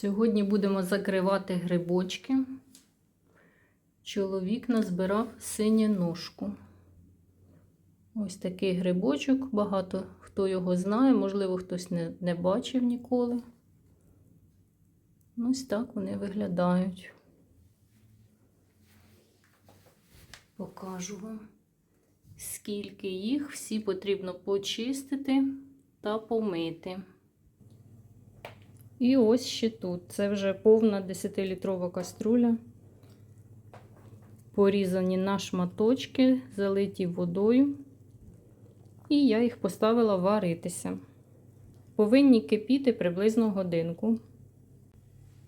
Сьогодні будемо закривати грибочки. Чоловік назбирав синєножку. Ось такий грибочок. Багато хто його знає, можливо, хтось не, не бачив ніколи. Ось так вони виглядають. Покажу вам, скільки їх всі потрібно почистити та помити. І ось ще тут. Це вже повна 10-літрова каструля. Порізані на шматочки, залиті водою. І я їх поставила варитися. Повинні кипіти приблизно годинку.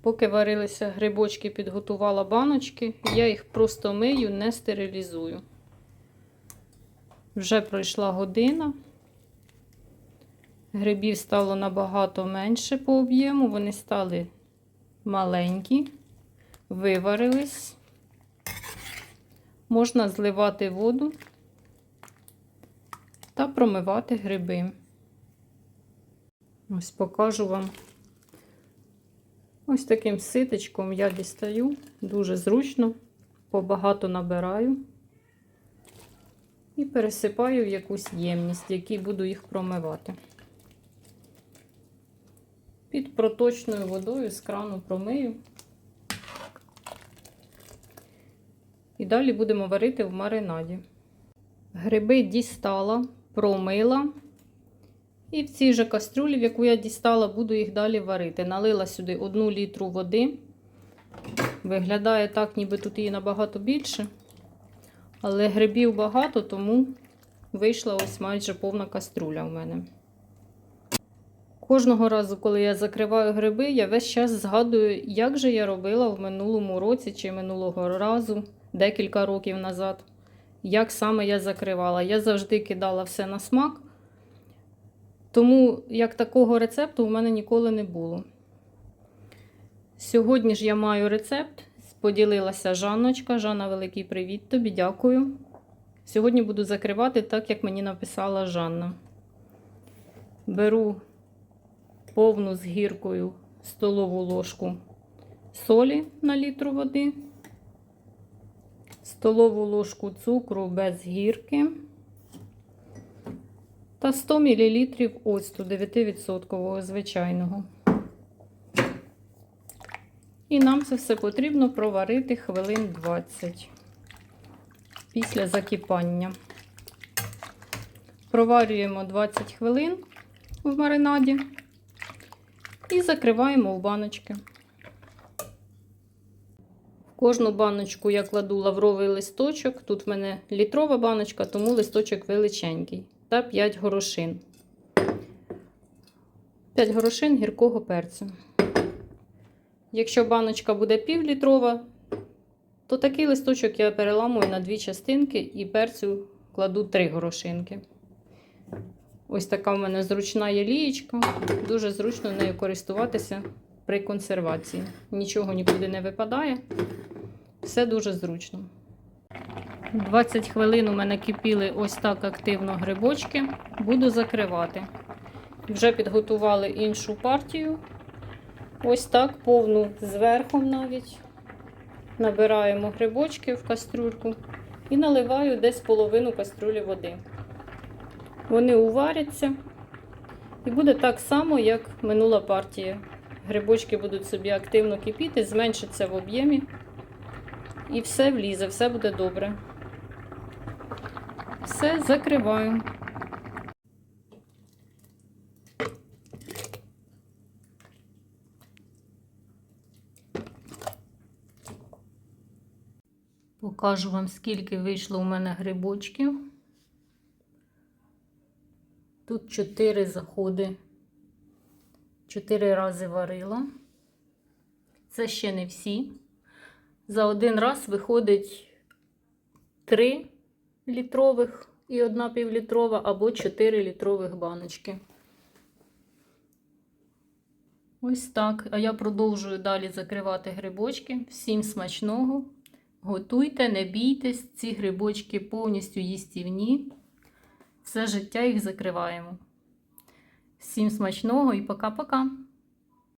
Поки варилися грибочки, підготувала баночки, я їх просто мию, не стерилізую. Вже пройшла година. Грибів стало набагато менше по об'єму, вони стали маленькі, виварились. Можна зливати воду та промивати гриби. Ось покажу вам. Ось таким ситочком я дістаю, дуже зручно, побагато набираю і пересипаю в якусь ємність, в якій буду їх промивати. Під проточною водою з крану промию. І далі будемо варити в маринаді. Гриби дістала, промила. І в цій же кастрюлі, в яку я дістала, буду їх далі варити. Налила сюди 1 літру води. Виглядає так, ніби тут її набагато більше. Але грибів багато, тому вийшла ось майже повна каструля у мене. Кожного разу, коли я закриваю гриби, я весь час згадую, як же я робила в минулому році чи минулого разу, декілька років назад. Як саме я закривала. Я завжди кидала все на смак. Тому як такого рецепту у мене ніколи не було. Сьогодні ж я маю рецепт. Поділилася Жанночка. Жанна, великий привіт тобі, дякую. Сьогодні буду закривати так, як мені написала Жанна. Беру повну з гіркою столову ложку солі на літру води, столову ложку цукру без гірки та 100 мл оцту 9% звичайного. І нам це все потрібно проварити хвилин 20 після закипання. Проварюємо 20 хвилин в маринаді і закриваємо в баночки. В кожну баночку я кладу лавровий листочок. Тут в мене літрова баночка, тому листочок величенький. Та 5 горошин. 5 горошин гіркого перцю. Якщо баночка буде півлітрова, то такий листочок я переламую на дві частинки і перцю кладу 3 горошинки. Ось така в мене зручна є. Дуже зручно нею користуватися при консервації. Нічого нікуди не випадає. Все дуже зручно. 20 хвилин у мене кипіли ось так активно грибочки. Буду закривати. Вже підготували іншу партію. Ось так, повну зверху навіть. Набираємо грибочки в кастрюльку і наливаю десь половину кастрюлі води. Вони уваряться. І буде так само, як минула партія. Грибочки будуть собі активно кипіти, зменшиться в об'ємі. І все влізе, все буде добре. Все закриваю. Покажу вам, скільки вийшло у мене грибочків. Тут 4 заходи, 4 рази варила. Це ще не всі. За один раз виходить 3 літрових і одна півлітрова або 4 літрових баночки. Ось так. А я продовжую далі закривати грибочки. Всім смачного! Готуйте, не бійтесь, ці грибочки повністю їстівні. Все життя їх закриваємо. Всім смачного і пока-пока!